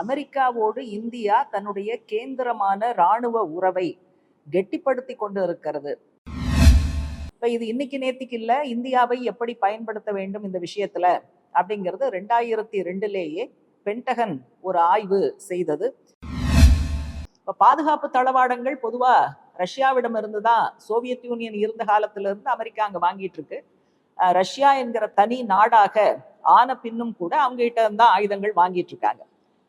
அமெரிக்காவோடு India தன்னுடைய கேந்திரமான இராணுவ உறவை கெட்டிப்படுத்தி கொண்டு இருக்கிறது இப்போ இது இன்னைக்கு நேத்திக்கு இல்லை இந்தியாவை எப்படி பயன்படுத்த வேண்டும் இந்த விஷயத்துல அப்படிங்கிறது ரெண்டாயிரத்தி ரெண்டுலேயே பென்டகன் ஒரு ஆய்வு செய்தது. இப்போ பாதுகாப்பு தளவாடங்கள் பொதுவாக ரஷ்யாவிடமிருந்து தான் சோவியத் யூனியன் இருந்த காலத்துல இருந்து அமெரிக்கா அங்கே வாங்கிட்டு இருக்கு. ரஷ்யா என்கிற தனி நாடாக ஆன பின்னும் கூட அவங்ககிட்ட தான் ஆயுதங்கள் வாங்கிட்டு இருக்காங்க.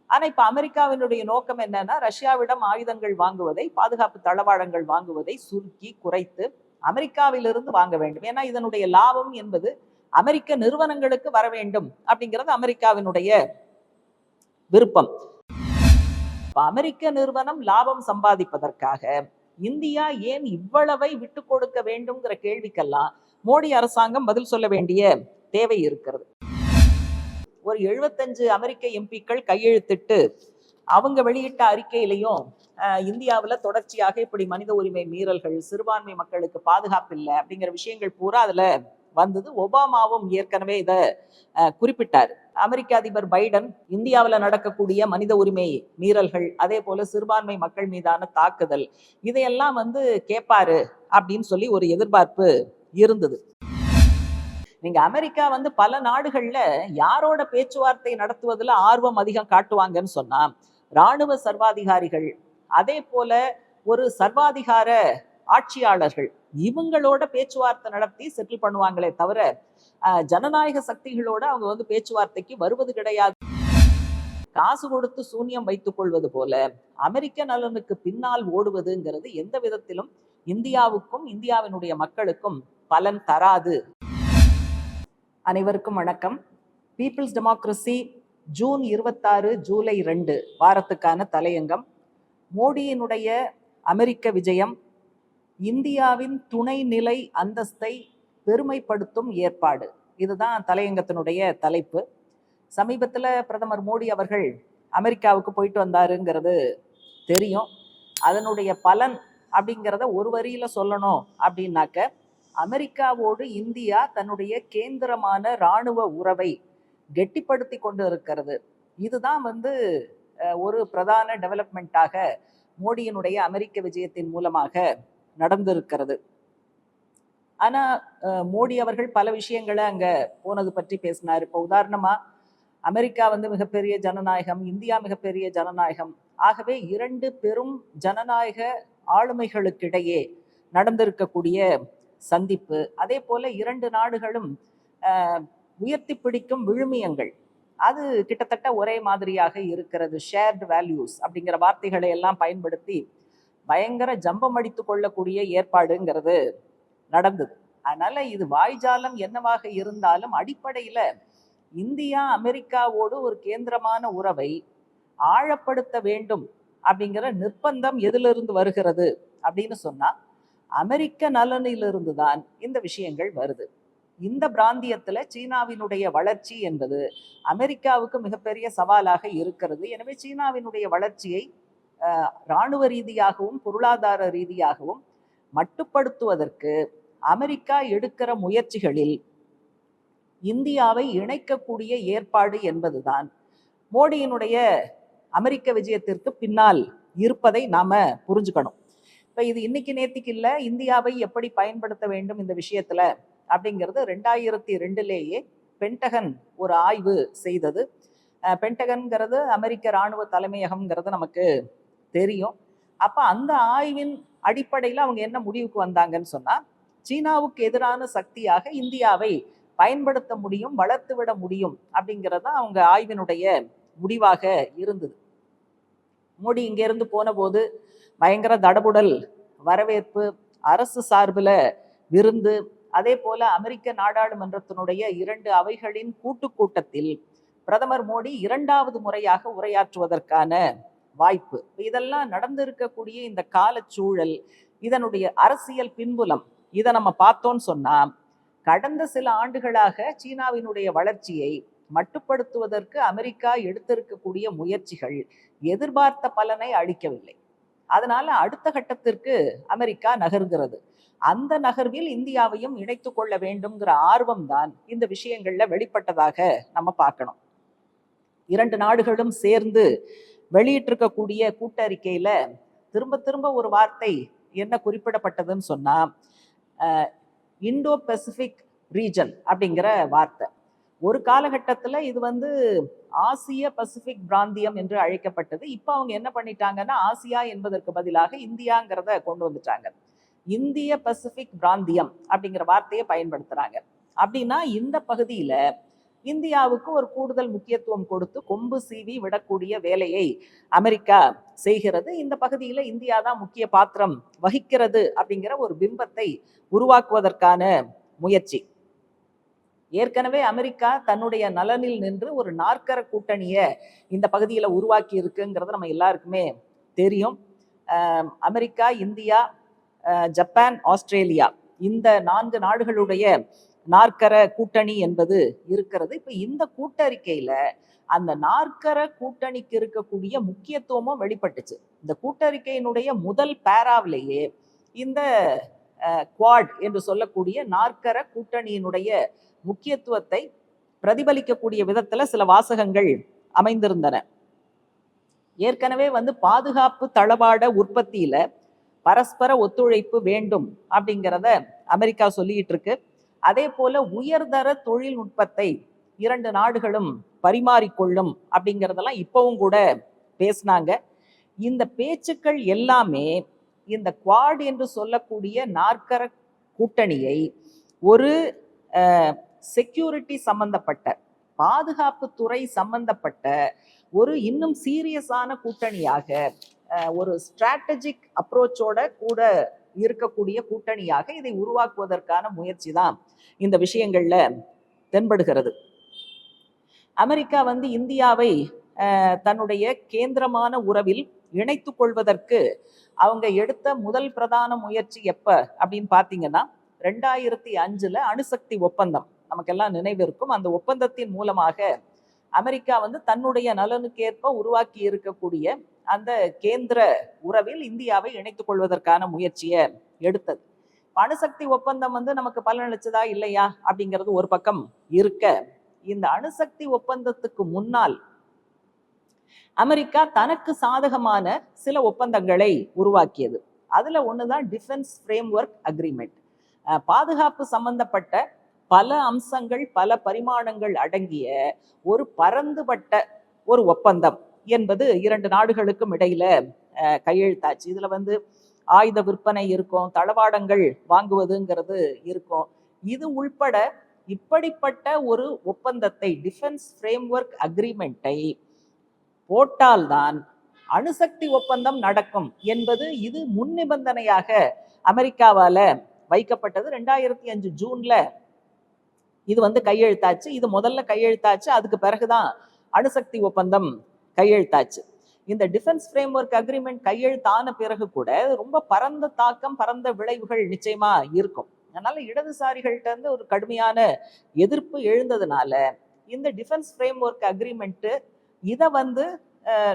ஆனா இப்ப அமெரிக்காவினுடைய நோக்கம் என்னன்னா ரஷ்யாவிடம் ஆயுதங்கள் வாங்குவதை பாதுகாப்பு தளவாடங்கள் வாங்குவதை சுருக்கி குறைத்து அமெரிக்காவிலிருந்து வாங்க வேண்டும். ஏன்னா இதனுடைய லாபம் என்பது அமெரிக்க நிறுவனங்களுக்கு வர வேண்டும் அப்படிங்கிறது அமெரிக்காவினுடைய விருப்பம். இப்ப அமெரிக்க நிறுவனம் லாபம் சம்பாதிப்பதற்காக இந்தியா ஏன் இவ்வளவை விட்டு கொடுக்க வேண்டும்ங்கிற கேள்விக்கெல்லாம் மோடி அரசாங்கம் பதில் சொல்ல வேண்டிய தேவை இருக்கிறது. ஒரு எழுபத்தஞ்சு அமெரிக்க எம்பிக்கள் கையெழுத்திட்டு அவங்க வெளியிட்ட அறிக்கையிலையும் இந்தியாவில் தொடர்ச்சியாக இப்படி மனித உரிமை மீறல்கள் சிறுபான்மை மக்களுக்கு பாதுகாப்பு இல்லை அப்படிங்கிற விஷயங்கள் பூரா அதுல வந்தது. ஒபாமாவும் ஏற்கனவே இதை குறிப்பிட்டார். அமெரிக்க அதிபர் பைடன் இந்தியாவில் நடக்கக்கூடிய மனித உரிமை மீறல்கள் அதே போல சிறுபான்மை மக்கள் மீதான தாக்குதல் இதையெல்லாம் வந்து கேட்பாரு அப்படின்னு சொல்லி ஒரு எதிர்பார்ப்பு இருந்தது. நீங்க அமெரிக்கா வந்து பல நாடுகள்ல யாரோட பேச்சுவார்த்தை நடத்துவதுல ஆர்வம் அதிகம் காட்டுவாங்கன்னு சொன்னா ராணுவ சர்வாதிகாரிகள் அதே போல ஒரு சர்வாதிகார ஆட்சியாளர்கள் இவங்களோட பேச்சுவார்த்தை நடத்தி செட்டில் பண்ணுவாங்களே தவிர ஜனநாயக சக்திகளோட அவங்க வந்து பேச்சுவார்த்தைக்கு வருவது கிடையாது. காசு கொடுத்து சூன்யம் வைத்துக் கொள்வது போல அமெரிக்க நலனுக்கு பின்னால் ஓடுவதுங்கிறது எந்த விதத்திலும் இந்தியாவுக்கும் இந்தியாவினுடைய மக்களுக்கும் பலன் தராது. அனைவருக்கும் வணக்கம். பீப்புள்ஸ் டெமோக்ரஸி ஜூன் இருபத்தாறு ஜூலை ரெண்டு வாரத்துக்கான தலையங்கம். மோடியினுடைய அமெரிக்க விஜயம் இந்தியாவின் துணைநிலை அந்தஸ்தை பெருமைப்படுத்தும் ஏற்பாடு. இதுதான் தலையங்கத்தினுடைய தலைப்பு. சமீபத்தில் பிரதமர் மோடி அவர்கள் அமெரிக்காவுக்கு போயிட்டு வந்தாருங்கிறது தெரியும். அதனுடைய பலன் அப்படிங்கிறத ஒரு வரியில் சொல்லணும் அப்படின்னாக்க அமெரிக்காவோடு இந்தியா தன்னுடைய கேந்திரமான இராணுவ உறவை கெட்டிப்படுத்தி கொண்டு இருக்கிறது இதுதான் வந்து ஒரு பிரதான டெவலப்மெண்ட்டாக மோடியினுடைய அமெரிக்க விஜயத்தின் மூலமாக நடந்திருக்கிறது. ஆனால் மோடி அவர்கள் பல விஷயங்களை அங்கே போனது பற்றி பேசினார். இப்போ உதாரணமாக அமெரிக்கா வந்து மிகப்பெரிய ஜனநாயகம் இந்தியா மிகப்பெரிய ஜனநாயகம். ஆகவே இரண்டு பெரும் ஜனநாயக ஆளுமைகளுக்கிடையே நடந்திருக்கக்கூடிய சந்திப்பு அதே போல இரண்டு நாடுகளும் உயர்த்தி பிடிக்கும் விழுமியங்கள். அது கிட்டத்தட்ட ஒரே மாதிரியாக இருக்கிறது. ஷேர்டு வேல்யூஸ் அப்படிங்கிற வார்த்தைகளை எல்லாம் பயன்படுத்தி பயங்கர ஜம்பம் அடித்து கொள்ளக்கூடிய ஏற்பாடுங்கிறது நடந்தது. அதனால இது வாய்ஜாலம் என்னவாக இருந்தாலும் அடிப்படையில இந்தியா அமெரிக்காவோடு ஒரு கேந்திரமான உறவை ஆழப்படுத்த வேண்டும் அப்படிங்கிற நிர்பந்தம் எதிலிருந்து வருகிறது அப்படின்னு சொன்னா அமெரிக்க நலனிலிருந்து தான் இந்த விஷயங்கள் வருது. இந்த பிராந்தியத்தில் சீனாவினுடைய வளர்ச்சி என்பது அமெரிக்காவுக்கு மிகப்பெரிய சவாலாக இருக்கிறது. எனவே சீனாவினுடைய வளர்ச்சியை இராணுவ ரீதியாகவும் பொருளாதார ரீதியாகவும் மட்டுப்படுத்துவதற்கு அமெரிக்கா எடுக்கிற முயற்சிகளில் இந்தியாவை இணைக்கக்கூடிய ஏற்பாடு என்பதுதான். மோடியினுடைய அமெரிக்க விஜயத்திற்கு பின்னால் இருப்பதை நாம புரிஞ்சுக்கணும். இப்ப இது இன்னைக்கு நேத்திக்கு இல்ல இந்தியாவை எப்படி பயன்படுத்த வேண்டும் இந்த விஷயத்துல? அப்படிங்கிறது ரெண்டாயிரத்தி ரெண்டுலேயே பென்டகன் ஒரு ஆய்வு செய்தது. பென்டகன்கிறது அமெரிக்க இராணுவ தலைமையகம்ங்கிறது நமக்கு தெரியும். அப்ப அந்த ஆய்வின் அடிப்படையில் அவங்க என்ன முடிவுக்கு வந்தாங்கன்னு சொன்னா சீனாவுக்கு எதிரான சக்தியாக இந்தியாவை பயன்படுத்த முடியும் வளர்த்து விட முடியும் அப்படிங்கிறது தான் அவங்க ஆய்வினுடைய முடிவாக இருந்தது. மோடி இங்கேருந்து போன போது பயங்கர தடபுடல் வரவேற்பு அரசு சார்பில் விருந்து அதே போல அமெரிக்க நாடாளுமன்றத்தினுடைய இரண்டு அவைகளின் கூட்டு கூட்டத்தில் பிரதமர் மோடி இரண்டாவது முறையாக உரையாற்றுவதற்கான வாய்ப்பு. இதெல்லாம் நடந்திருக்கக்கூடிய இந்த காலச்சூழல் இதனுடைய அரசியல் பின்புலம் இதை நம்ம பார்த்தோம்னு சொன்னா கடந்த சில ஆண்டுகளாக சீனாவினுடைய வளர்ச்சியை மட்டுப்படுத்துவதற்கு அமெரிக்கா எடுத்திருக்கக்கூடிய முயற்சிகள் எதிர்பார்த்த பலனை அளிக்கவில்லை. அதனால அடுத்த கட்டத்திற்கு அமெரிக்கா நகர்கிறது. அந்த நகர்வில் இந்தியாவையும் இணைத்து கொள்ள வேண்டும்ங்கிற ஆர்வம் தான் இந்த விஷயங்கள்ல வெளிப்பட்டதாக நம்ம பார்க்கணும். இரண்டு நாடுகளும் சேர்ந்து வெளியிட்டிருக்கக்கூடிய கூட்டறிக்கையில திரும்ப திரும்ப ஒரு வார்த்தை என்ன குறிப்பிடப்பட்டதுன்னு சொன்னா இண்டோ பசிபிக் ரீஜன் அப்படிங்கிற வார்த்தை. ஒரு காலகட்டத்தில் இது வந்து ஆசிய பசிபிக் பிராந்தியம் என்று அழைக்கப்பட்டது. இப்போ அவங்க என்ன பண்ணிட்டாங்கன்னா ஆசியா என்பதற்கு பதிலாக இந்தியாங்கிறத கொண்டு வந்துட்டாங்க. இந்திய பசிபிக் பிராந்தியம் அப்படிங்கிற வார்த்தையை பயன்படுத்துகிறாங்க அப்படின்னா இந்த பகுதியில் இந்தியாவுக்கு ஒரு கூடுதல் முக்கியத்துவம் கொடுத்து கொம்பு சீவி விடக்கூடிய வேலையை அமெரிக்கா செய்கிறது. இந்த பகுதியில் இந்தியா தான் முக்கிய பாத்திரம் வகிக்கிறது அப்படிங்கிற ஒரு பிம்பத்தை உருவாக்குவதற்கான முயற்சி. ஏற்கனவே அமெரிக்கா தன்னுடைய நலனில் நின்று ஒரு நாற்கர கூட்டணியை இந்த பகுதியில் உருவாக்கி இருக்குங்கிறது நம்ம எல்லாருக்குமே தெரியும். அமெரிக்கா இந்தியா ஜப்பான் ஆஸ்திரேலியா இந்த நான்கு நாடுகளுடைய நாற்கர கூட்டணி என்பது இருக்கிறது. இப்போ இந்த கூட்டறிக்கையில அந்த நாற்கர கூட்டணிக்கு இருக்கக்கூடிய முக்கியத்துவமும் வெளிப்பட்டுச்சு. இந்த கூட்டறிக்கையினுடைய முதல் பேராவிலேயே இந்த குவாட் என்று சொல்லக்கூடிய நாற்கர கூட்டணியினுடைய முக்கியத்துவத்தை பிரதிபலிக்கக்கூடிய விதத்தில் சில வாசகங்கள் அமைந்திருந்தன. ஏற்கனவே வந்து பாதுகாப்பு தளவாட உற்பத்தியில பரஸ்பர ஒத்துழைப்பு வேண்டும் அப்படிங்கிறத அமெரிக்கா சொல்லிட்டு இருக்கு. அதே போல உயர்தர தொழில்நுட்பத்தை இரண்டு நாடுகளும் பரிமாறிக்கொள்ளும் அப்படிங்கிறதெல்லாம் இப்பவும் கூட பேசினாங்க. இந்த பேச்சுக்கள் எல்லாமே இந்த குவாட் என்று சொல்லக்கூடிய நாற்கர கூட்டணியை ஒரு செக்யூரிட்டி சம்பந்தப்பட்ட பாதுகாப்பு துறை சம்பந்தப்பட்ட ஒரு இன்னும் சீரியஸான கூட்டணியாக ஒரு ஸ்ட்ராட்டஜிக் அப்ரோச்சோட கூட இருக்கக்கூடிய கூட்டணியாக இதை உருவாக்குவதற்கான முயற்சி தான் இந்த விஷயங்கள்ல தென்படுகிறது. அமெரிக்கா வந்து இந்தியாவை தன்னுடைய கேந்திரமான உறவில் இணைத்து கொள்வதற்கு அவங்க எடுத்த முதல் பிரதான முயற்சி எப்ப அப்படின்னு பார்த்தீங்கன்னா ரெண்டாயிரத்தி அஞ்சுல அணுசக்தி ஒப்பந்தம். நமக்கெல்லாம் நினைவு இருக்கும். அந்த ஒப்பந்தத்தின் மூலமாக அமெரிக்கா வந்து தன்னுடைய நலனுக்கேற்ப உருவாக்கி இருக்கக்கூடிய அந்த கேந்திர உறவில் இந்தியாவை இணைத்துக் கொள்வதற்கான முயற்சியை எடுத்தது. அணுசக்தி ஒப்பந்தம் வந்து நமக்கு பலனளிச்சதா இல்லையா அப்படிங்கிறது ஒரு பக்கம் இருக்க இந்த அணுசக்தி ஒப்பந்தத்துக்கு முன்னால் அமெரிக்கா தனக்கு சாதகமான சில ஒப்பந்தங்களை உருவாக்கியது. அதுல ஒண்ணுதான் டிஃபென்ஸ் ஃப்ரேம் ஒர்க் அக்ரிமெண்ட் பாதுகாப்பு சம்பந்தப்பட்ட பல அம்சங்கள் பல பரிமாணங்கள் அடங்கிய ஒரு பரந்துபட்ட ஒரு ஒப்பந்தம் என்பது இரண்டு நாடுகளுக்கும் இடையில கையெழுத்தாச்சு. இதுல வந்து ஆயுத விற்பனை இருக்கும் தளவாடங்கள் வாங்குவதுங்கிறது இருக்கும். இது உள்பட இப்படிப்பட்ட ஒரு ஒப்பந்தத்தை டிஃபென்ஸ் ஃப்ரேம் ஒர்க் அக்ரிமெண்ட்டை போட்டால்தான் அணுசக்தி ஒப்பந்தம் நடக்கும் என்பது இது முன் நிபந்தனையாக அமெரிக்காவால வைக்கப்பட்டது. ரெண்டாயிரத்தி அஞ்சு ஜூன்ல இது வந்து கையெழுத்தாச்சு இது முதல்ல கையெழுத்தாச்சு அதுக்கு பிறகுதான் அணுசக்தி ஒப்பந்தம் கையெழுத்தாச்சு. இந்த டிஃபென்ஸ் ஃப்ரேம் ஒர்க் அக்ரிமெண்ட் கையெழுத்தான பிறகு கூட ரொம்ப பரந்த தாக்கம் பரந்த விளைவுகள் நிச்சயமா இருக்கும். அதனால இடதுசாரிகள்ட்ட இருந்து ஒரு கடுமையான எதிர்ப்பு எழுந்ததுனால இந்த டிஃபென்ஸ் ஃப்ரேம் ஒர்க் அக்ரிமெண்ட்டு இதை வந்து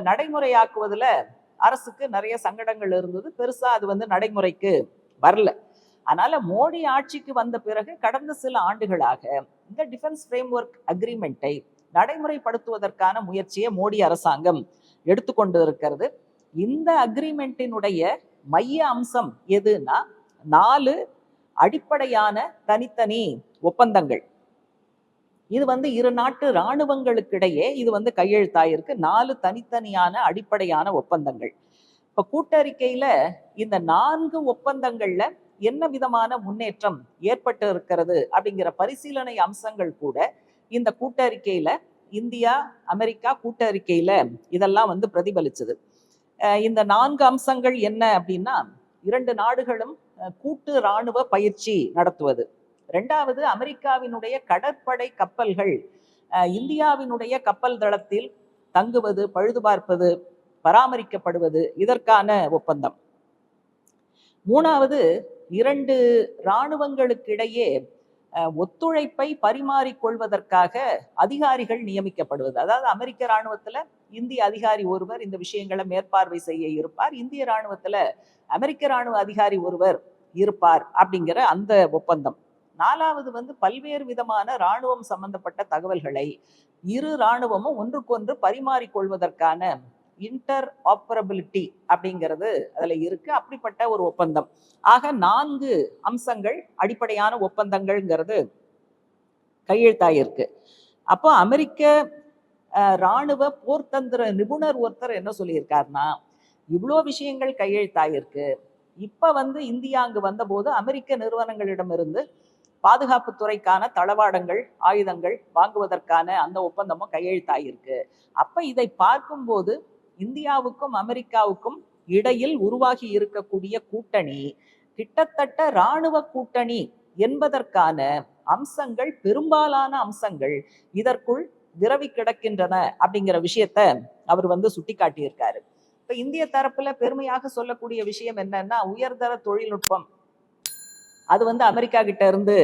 நடைமுறையாக்குவதில் அரசுக்கு நிறைய சங்கடங்கள் இருந்தது. பெருசாக அது வந்து நடைமுறைக்கு வரல. அதனால மோடி ஆட்சிக்கு வந்த பிறகு கடந்த சில ஆண்டுகளாக இந்த டிஃபென்ஸ் ஃப்ரேம் ஒர்க் அக்ரிமெண்ட்டை நடைமுறைப்படுத்துவதற்கான முயற்சியை மோடி அரசாங்கம் எடுத்துக்கொண்டு இருக்கிறது இந்த அக்ரிமெண்ட்டினுடைய மைய அம்சம் எதுனா நாலு அடிப்படையான தனித்தனி ஒப்பந்தங்கள். இது வந்து இரு நாட்டு இராணுவங்களுக்கிடையே இது வந்து கையெழுத்தாயிருக்கு. நாலு தனித்தனியான அடிப்படையான ஒப்பந்தங்கள். இப்ப கூட்டறிக்கையில இந்த நான்கு ஒப்பந்தங்கள்ல என்ன விதமான முன்னேற்றம் ஏற்பட்டு இருக்கிறது அப்படிங்கிற பரிசீலனை அம்சங்கள் கூட இந்த கூட்டறிக்கையில இந்தியா அமெரிக்கா கூட்டறிக்கையில இதெல்லாம் வந்து பிரதிபலிச்சது. இந்த நான்கு அம்சங்கள் என்ன அப்படின்னா இரண்டு நாடுகளும் அஹ், கூட்டு இராணுவ பயிற்சி நடத்துவது. ரெண்டாவது அமெரிக்காவினுடைய கடற்படை கப்பல்கள் இந்தியாவினுடைய கப்பல் தளத்தில் தங்குவது பழுது பார்ப்பது பராமரிக்கப்படுவது இதற்கான ஒப்பந்தம். மூணாவது இரண்டு இராணுவங்களுக்கிடையே ஒத்துழைப்பை பரிமாறிக்கொள்வதற்காக அதிகாரிகள் நியமிக்கப்படுவது. அதாவது அமெரிக்க இராணுவத்தில் இந்திய அதிகாரி ஒருவர் இந்த விஷயங்களை மேற்பார்வை செய்ய இருப்பார். இந்திய இராணுவத்தில் அமெரிக்க இராணுவ அதிகாரி ஒருவர் இருப்பார் அப்படிங்கிற அந்த ஒப்பந்தம். நாலாவது வந்து பல்வேறு விதமான இராணுவம் சம்பந்தப்பட்ட தகவல்களை இரு இராணுவமும் ஒன்றுக்கொன்று பரிமாறிக்கொள்வதற்கான இன்டர் ஆப்பரபிலிட்டி அப்படிங்கிறது அதுல இருக்கு. அப்படிப்பட்ட ஒரு ஒப்பந்தம். ஆக நான்கு அம்சங்கள் அடிப்படையான ஒப்பந்தங்கள்ங்கிறது கையெழுத்தாயிருக்கு அப்போ அமெரிக்க அஹ், ராணுவ போர்த்தந்திர நிபுணர் ஒருத்தர் என்ன சொல்லியிருக்காருன்னா இவ்வளோ விஷயங்கள் கையெழுத்தாயிருக்கு இப்ப வந்து இந்தியா அங்கு வந்தபோது அமெரிக்க நிறுவனங்களிடமிருந்து பாதுகாப்பு துறைக்கான தளவாடங்கள் ஆயுதங்கள் வாங்குவதற்கான அந்த ஒப்பந்தமும் கையெழுத்தாயிருக்கு அப்ப இதை பார்க்கும்போது இந்தியாவுக்கும் அமெரிக்காவுக்கும் இடையில் உருவாகி இருக்கக்கூடிய கூட்டணி கிட்டத்தட்ட இராணுவ கூட்டணி என்பதற்கான அம்சங்கள் பெரும்பாலான அம்சங்கள் இதற்குள் விரவி கிடக்கின்றன அப்படிங்கிற விஷயத்த அவர் வந்து சுட்டிக்காட்டியிருக்காரு. இப்ப இந்திய தரப்புல பெருமையாக சொல்லக்கூடிய விஷயம் என்னன்னா உயர்தர தொழில்நுட்பம். அது வந்து அமெரிக்கா கிட்ட இருந்து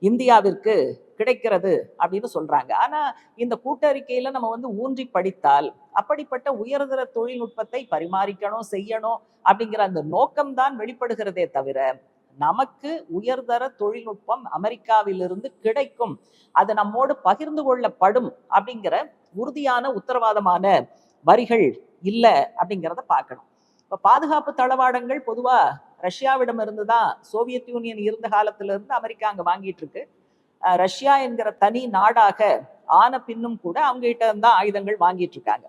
இந்தியாவிற்கு கிடைக்கிறது அப்படின்னு சொல்றாங்க. ஆனா இந்த கூட்டறிக்கையில நம்ம வந்து ஊன்றி படித்தால் அப்படிப்பட்ட உயர்தர தொழில்நுட்பத்தை பரிமாறிக்கணும் செய்யணும் அப்படிங்கிற அந்த நோக்கம்தான் வெளிப்படுகிறதே தவிர நமக்கு உயர்தர தொழில்நுட்பம் அமெரிக்காவிலிருந்து கிடைக்கும் அது நம்மோடு பகிர்ந்து கொள்ளப்படும் அப்படிங்கிற உறுதியான உத்தரவாதமான வரிகள் இல்லை அப்படிங்கிறத பார்க்கணும். இப்போ பாதுகாப்பு தளவாடங்கள் பொதுவாக ரஷ்யாவிடமிருந்து தான் சோவியத் யூனியன் இருந்த காலத்திலிருந்து அமெரிக்கா அங்கே வாங்கிட்டு இருக்கு. ரஷ்யா என்கிற தனி நாடாக ஆன பின்னும் கூட அவங்க கிட்ட தான் ஆயுதங்கள் வாங்கிட்டு இருக்காங்க.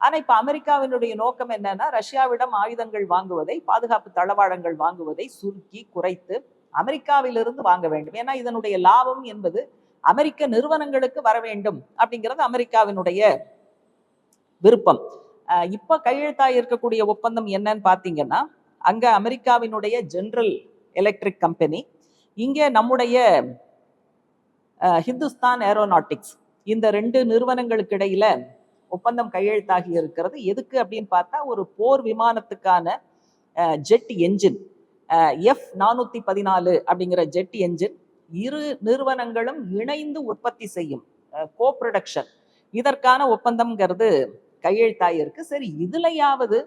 ஆனா இப்ப அமெரிக்காவினுடைய நோக்கம் என்னன்னா ரஷ்யாவிடம் ஆயுதங்கள் வாங்குவதை பாதுகாப்பு தளவாடங்கள் வாங்குவதை சுருக்கி குறைத்து அமெரிக்காவிலிருந்து வாங்க வேண்டும். ஏன்னா இதனுடைய லாபம் என்பது அமெரிக்க நிறுவனங்களுக்கு வர வேண்டும் அப்படிங்கிறது அமெரிக்காவினுடைய விருப்பம். இப்ப கையெழுத்தாக இருக்கக்கூடிய ஒப்பந்தம் என்னன்னு பாத்தீங்கன்னா அங்க அமெரிக்காவினுடைய ஜென்ரல் எலக்ட்ரிக் கம்பெனி இங்கே நம்முடைய ஹிந்துஸ்தான் ஏரோநாட்டிக்ஸ் இந்த ரெண்டு நிறுவனங்களுக்கு இடையில ஒப்பந்தம் கையெழுத்தாகி இருக்கிறது. எதுக்கு அப்படின்னு பார்த்தா ஒரு போர் விமானத்துக்கான ஜெட் என்ஜின் எஃப் நானூத்தி பதினாலு அப்படிங்கிற ஜெட் என்ஜின் இரு நிறுவனங்களும் இணைந்து உற்பத்தி செய்யும் கோ ப்ரொடக்ஷன் இதற்கான ஒப்பந்தம்ங்கிறது கையெழுத்தாயிருக்கு. சரி இதுலையாவது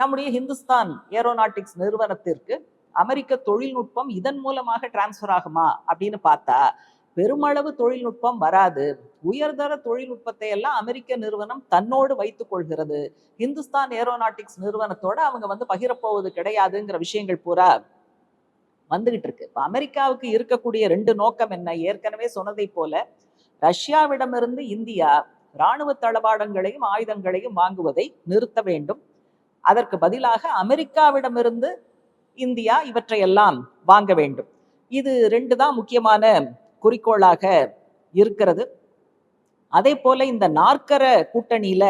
நம்முடைய ஹிந்துஸ்தான் ஏரோநாட்டிக்ஸ் நிறுவனத்திற்கு அமெரிக்க தொழில்நுட்பம் இதன் மூலமாக டிரான்ஸ்ஃபர் ஆகுமா அப்படின்னு பார்த்தா பெருமளவு தொழில்நுட்பம் வராது. உயர்தர தொழில்நுட்பத்தை எல்லாம் அமெரிக்க நிறுவனம் தன்னோடு வைத்துக் கொள்கிறது. இந்துஸ்தான் ஏரோநாட்டிக்ஸ் நிறுவனத்தோட அவங்க வந்து பகிரப்போவது கிடையாதுங்கிற விஷயங்கள் பூரா வந்துகிட்டு இருக்கு. இப்ப அமெரிக்காவுக்கு இருக்கக்கூடிய ரெண்டு நோக்கம் என்ன? ஏற்கனவே சொன்னதை போல ரஷ்யாவிடமிருந்து இந்தியா இராணுவ தளவாடங்களையும் ஆயுதங்களையும் வாங்குவதை நிறுத்த வேண்டும். அதற்கு பதிலாக அமெரிக்காவிடமிருந்து இந்தியா இவற்றையெல்லாம் வாங்க வேண்டும். இது ரெண்டு தான் முக்கியமான குறிக்கோளாக இருக்கிறது. அதே போல இந்த நாற்கர கூட்டணியில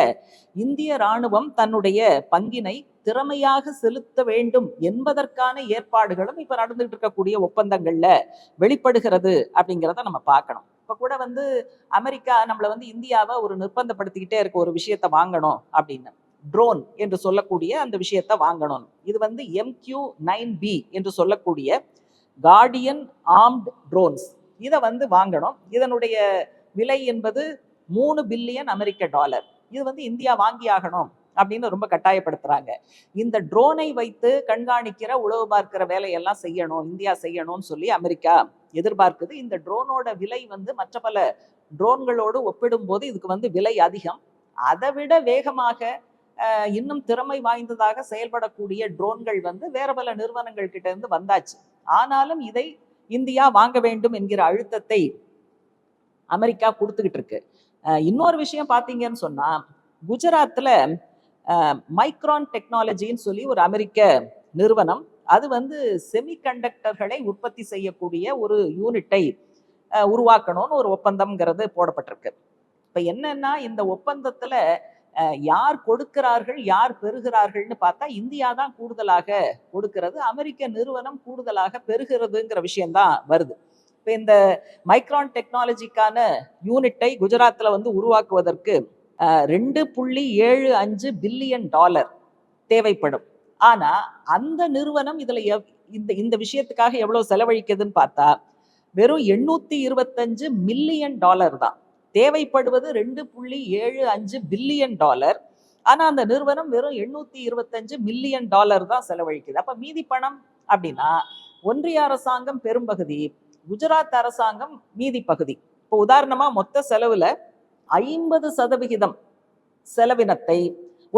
இந்திய ராணுவம் தன்னுடைய பங்கினை திறமையாக செலுத்த வேண்டும் என்பதற்கான ஏற்பாடுகளும் இப்ப நடந்துட்டு இருக்கக்கூடிய ஒப்பந்தங்கள்ல வெளிப்படுகிறது அப்படிங்கிறத நம்ம பார்க்கணும். இப்ப கூட வந்து அமெரிக்கா நம்மளை வந்து இந்தியாவை ஒரு நிர்பந்தப்படுத்திக்கிட்டே இருக்க ஒரு விஷயத்த வாங்கணும் அப்படின்னு. ட்ரோன் என்று சொல்லக்கூடிய அந்த விஷயத்த வாங்கணும். இது வந்து எம்கியூ நைன் பி என்று சொல்லக்கூடிய கார்டியன் ஆர்ம்ட் ட்ரோன்ஸ் இதை வந்து வாங்கணும். இதனுடைய விலை என்பது மூணு பில்லியன் அமெரிக்க டாலர். இது வந்து இந்தியா வாங்கி ஆகணும் அப்படின்னு ரொம்ப கட்டாயப்படுத்துறாங்க. இந்த ட்ரோனை வைத்து கண்காணிக்கிற உளவு பார்க்கிற வேலையெல்லாம் செய்யணும் இந்தியா செய்யணும்னு சொல்லி அமெரிக்கா எதிர்பார்க்குது. இந்த ட்ரோனோட விலை வந்து மற்ற பல ட்ரோன்களோடு ஒப்பிடும்போது இதுக்கு வந்து விலை அதிகம். அதை விட வேகமாக இன்னும் திறமை வாய்ந்ததாக செயல்படக்கூடிய ட்ரோன்கள் வந்து வேற பல நிறுவனங்கள் கிட்ட இருந்து வந்தாச்சு. ஆனாலும் இதை இந்தியா வாங்க வேண்டும் என்கிற அழுத்தத்தை அமெரிக்கா கொடுத்துக்கிட்டு இருக்கு. இன்னொரு விஷயம் பார்த்தீங்கன்னு சொன்னா குஜராத்தில் மைக்ரான் டெக்னாலஜின்னு சொல்லி ஒரு அமெரிக்க நிறுவனம் அது வந்து செமிகண்டக்டர்களை உற்பத்தி செய்யக்கூடிய ஒரு யூனிட்டை உருவாக்கணும்னு ஒரு ஒப்பந்தம்ங்கிறது போடப்பட்டிருக்கு. இப்போ என்னன்னா இந்த ஒப்பந்தத்தில் யார் கொடுக்கிறார்கள் யார் பெறுகிறார்கள்னு பார்த்தா இந்தியா தான் கூடுதலாக கொடுக்கிறது. அமெரிக்க நிறுவனம் கூடுதலாக பெறுகிறதுங்கிற விஷயம்தான் வருது. இப்போ இந்த மைக்ரான் டெக்னாலஜிக்கான யூனிட்டை குஜராத்தில் வந்து உருவாக்குவதற்கு ரெண்டு புள்ளி ஏழு அஞ்சு பில்லியன் டாலர் தேவைப்படும். ஆனா அந்த நிறுவனம் இதுல எவ்- இந்த இந்த விஷயத்துக்காக எவ்வளவு செலவழிக்குதுன்னு பார்த்தா வெறும் எண்ணூத்தி இருபத்தஞ்சு மில்லியன் டாலர் தான். தேவைப்படுவது ரெண்டு புள்ளி ஏழு அஞ்சு பில்லியன் டாலர். ஆனா அந்த நிறுவனம் வெறும் எண்ணூத்தி இருபத்தஞ்சு மில்லியன் டாலர் தான் செலவழிக்குது. அப்ப மீதி பணம் அப்படின்னா ஒன்றிய அரசாங்கம் பெரும்பகுதி குஜராத் அரசாங்கம் மீதி பகுதி. இப்போ உதாரணமா மொத்த செலவுல ஐம்பது சதவிகிதம் செலவினத்தை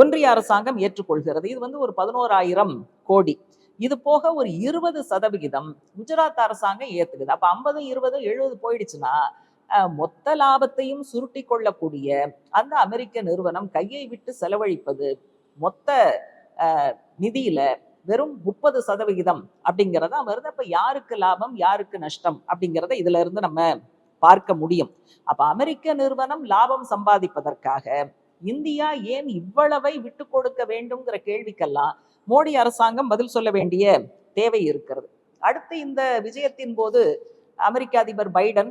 ஒன்றிய அரசாங்கம் ஏற்றுக்கொள்கிறது. இது வந்து ஒரு பதினோராயிரம் கோடி. இது போக ஒரு இருபது சதவிகிதம் குஜராத் அரசாங்கம் ஏத்துக்குது. அப்ப ஐம்பது இருபது எழுபது போயிடுச்சுன்னா மொத்த லாபத்தையும் சுருட்டி கொள்ளக்கூடிய அந்த அமெரிக்க நிறுவனம் கையை விட்டு செலவழிப்பது மொத்த நிதியில வெறும் முப்பது சதவிகிதம் அப்படிங்கிறத வருது அப்ப யாருக்கு லாபம் யாருக்கு நஷ்டம் அப்படிங்கிறத இதுல இருந்து நம்ம பார்க்க முடியும். அப்ப அமெரிக்க நிறுவனம் லாபம் சம்பாதிப்பதற்காக இந்தியா ஏன் இவ்வளவை விட்டு கொடுக்க வேண்டும்ங்கிற கேள்விக்கெல்லாம் மோடி அரசாங்கம் பதில் சொல்ல வேண்டிய தேவை இருக்கிறது. அடுத்து இந்த விஜயத்தின் போது அமெரிக்க அதிபர் பைடன்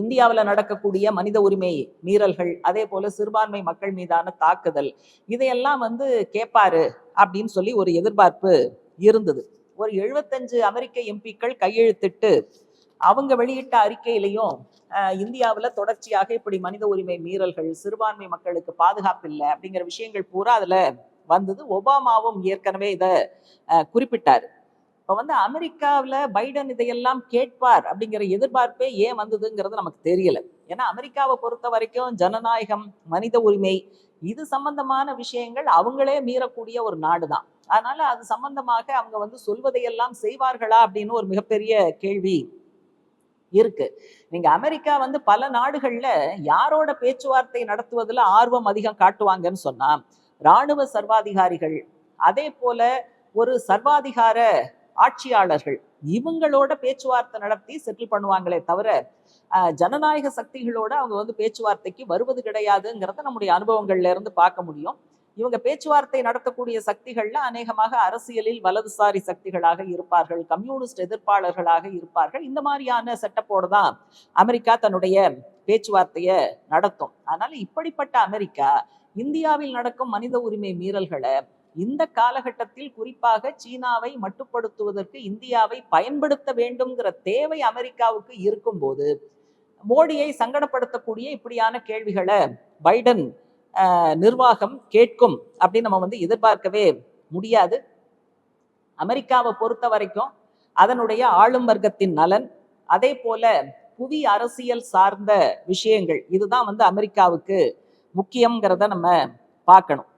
இந்தியாவில் நடக்கக்கூடிய மனித உரிமை மீறல்கள் அதே போல சிறுபான்மை மக்கள் மீதான தாக்குதல் இதையெல்லாம் வந்து கேட்பாரு அப்படின்னு சொல்லி ஒரு எதிர்பார்ப்பு இருந்தது. ஒரு எழுபத்தஞ்சு அமெரிக்க எம்பிக்கள் கையெழுத்திட்டு அவங்க வெளியிட்ட அறிக்கையிலையும் இந்தியாவில் தொடர்ச்சியாக இப்படி மனித உரிமை மீறல்கள் சிறுபான்மை மக்களுக்கு பாதுகாப்பு இல்லை அப்படிங்கிற விஷயங்கள் பூரா அதில் வந்தது. ஒபாமாவும் ஏற்கனவே இதை குறிப்பிட்டார். இப்போ வந்து அமெரிக்காவில் பைடன் இதையெல்லாம் கேட்பார் அப்படிங்கிற எதிர்பார்ப்பே ஏன் வந்ததுங்கிறது நமக்கு தெரியல. ஏன்னா அமெரிக்காவை பொறுத்த வரைக்கும் ஜனநாயகம் மனித உரிமை இது சம்பந்தமான விஷயங்கள் அவங்களே மீறக்கூடிய ஒரு நாடுதான். அதனால அது சம்பந்தமாக அவங்க வந்து சொல்வதையெல்லாம் செய்வார்களா அப்படின்னு ஒரு மிகப்பெரிய கேள்வி இருக்கு. நீங்க அமெரிக்கா வந்து பல நாடுகள்ல யாரோட பேச்சுவார்த்தை நடத்துவதில் ஆர்வம் அதிகம் காட்டுவாங்கன்னு சொன்னா ராணுவ சர்வாதிகாரிகள் அதே போல ஒரு சர்வாதிகார ஆட்சியாளர்கள் இவங்களோட பேச்சுவார்த்தை நடத்தி செட்டில் பண்ணுவாங்களே தவிர ஜனநாயக சக்திகளோட அவங்க வந்து பேச்சுவார்த்தைக்கு வருவது கிடையாதுங்கிறத நம்முடைய அனுபவங்கள்ல இருந்து பார்க்க முடியும். இவங்க பேச்சுவார்த்தை நடத்தக்கூடிய சக்திகள்ல அநேகமாக அரசியலில் வலதுசாரி சக்திகளாக இருப்பார்கள் கம்யூனிஸ்ட் எதிர்ப்பாளர்களாக இருப்பார்கள். இந்த மாதிரியான செட்டப்போடு தான் அமெரிக்கா தன்னுடைய பேச்சுவார்த்தையை நடத்தும். அதனால இப்படிப்பட்ட அமெரிக்கா இந்தியாவில் நடக்கும் மனித உரிமை மீறல்களை இந்த காலகட்டத்தில் குறிப்பாக சீனாவை மட்டுப்படுத்துவதற்கு இந்தியாவை பயன்படுத்த வேண்டும்ங்கிற தேவை அமெரிக்காவுக்கு இருக்கும்போது மோடியை சங்கடப்படுத்தக்கூடிய இப்படியான கேள்விகளை பைடன் நிர்வாகம் கேட்கும் அப்படின்னு நம்ம வந்து எதிர்பார்க்கவே முடியாது. அமெரிக்காவை பொறுத்த வரைக்கும் அதனுடைய ஆளும் வர்க்கத்தின் நலன் அதே போல புவி அரசியல் சார்ந்த விஷயங்கள் இதுதான் வந்து அமெரிக்காவுக்கு முக்கியங்கிறத நம்ம பார்க்கணும்.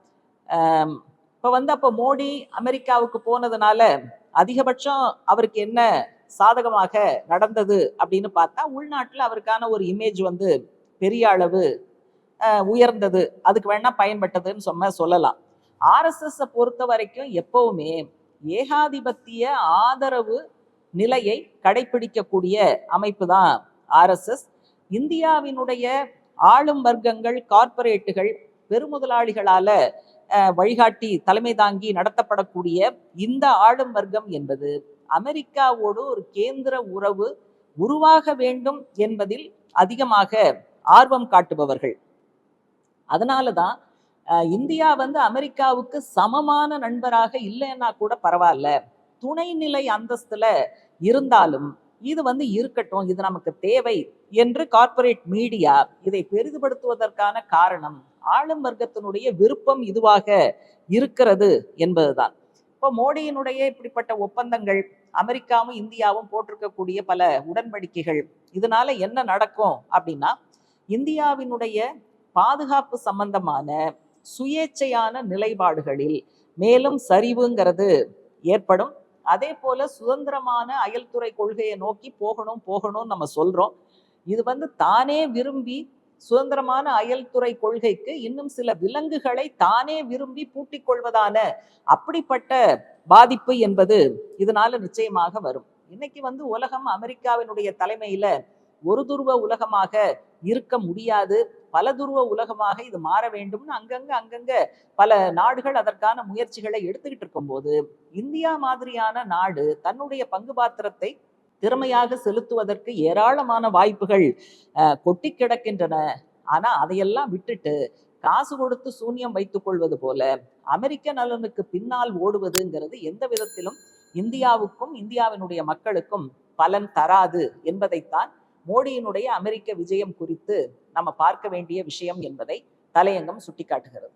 ஆஹ் இப்ப வந்து அப்ப மோடி அமெரிக்காவுக்கு போனதுனால அதிகபட்சம் அவருக்கு என்ன சாதகமாக நடந்தது அப்படின்னு பார்த்தா உள்நாட்டுல அவருக்கான ஒரு இமேஜ் வந்து பெரிய அளவு உயர்ந்தது. அதுக்கு வேணா பயன்பட்டதுன்னு சொன்ன சொல்லலாம். ஆர்எஸ்எஸ்ஸை பொறுத்த வரைக்கும் எப்பவுமே ஏகாதிபத்திய ஆதரவு நிலையை கடைபிடிக்கக்கூடிய அமைப்பு தான் ஆர்எஸ்எஸ் இந்தியாவினுடைய ஆளும் வர்க்கங்கள் கார்ப்பரேட்டுகள் பெருமுதலாளிகளால வழிகாட்டி தலைமை தாங்கி நடத்தப்படக்கூடிய இந்த ஆளும் வர்க்கம் என்பது அமெரிக்காவோடு ஒரு கேந்திர உறவு உருவாக வேண்டும் என்பதில் அதிகமாக ஆர்வம் காட்டுபவர்கள். அதனால தான் இந்தியா வந்து அமெரிக்காவுக்கு சமமான நண்பராக இல்லைன்னா கூட பரவாயில்ல. துணைநிலை அந்தஸ்துல இருந்தாலும் இது வந்து இருக்கட்டும் இது நமக்கு தேவை என்று கார்ப்பரேட் மீடியா இதை பெரிதுபடுத்துவதற்கான காரணம் ஆளும் வர்க்கத்தினுடைய விருப்பம் இதுவாக இருக்கிறது என்பதுதான். இப்போ மோடியினுடைய இப்படிப்பட்ட ஒப்பந்தங்கள் அமெரிக்காவும் இந்தியாவும் போட்டிருக்கக்கூடிய பல உடன்படிக்கைகள் இதனால என்ன நடக்கும் அப்படின்னா இந்தியாவினுடைய பாதுகாப்பு சம்பந்தமான சுயேச்சையான நிலைப்பாடுகளில் மேலும் சரிவுங்கிறது ஏற்படும். அதே போல சுதந்திரமான அயல்துறை கொள்கையை நோக்கி போகணும் போகணும்னு நம்ம சொல்றோம். இது வந்து தானே விரும்பி சுதந்திரமான அயல்துறை கொள்கைக்கு இன்னும் சில விலங்குகளை தானே விரும்பி பூட்டிக் கொள்வதான அப்படிப்பட்ட பாதிப்பு என்பது இதனால நிச்சயமாக வரும். இன்னைக்கு வந்து உலகம் அமெரிக்காவினுடைய தலைமையில ஒரு துருவ உலகமாக இருக்க முடியாது. பல துருவ உலகமாக இது மாற வேண்டும்னு அங்கங்க அங்கங்க பல நாடுகள் அதற்கான முயற்சிகளை எடுத்துக்கிட்டு இருக்கும்போது இந்தியா மாதிரியான நாடு தன்னுடைய பங்கு பாத்திரத்தை திறமையாக செலுத்துவதற்கு ஏராளமான வாய்ப்புகள் அஹ், கொட்டி கிடக்கின்றன. ஆனா அதையெல்லாம் விட்டுட்டு காசு கொடுத்து சூன்யம் வைத்துக் கொள்வது போல அமெரிக்க நலனுக்கு பின்னால் ஓடுவதுங்கிறது எந்த விதத்திலும் இந்தியாவுக்கும் இந்தியாவினுடைய மக்களுக்கும் பலன் தராது என்பதைத்தான் மோடியினுடைய அமெரிக்க விஜயம் குறித்து நம்ம பார்க்க வேண்டிய விஷயம் என்பதை தலையங்கம் சுட்டிக்காட்டுகிறது.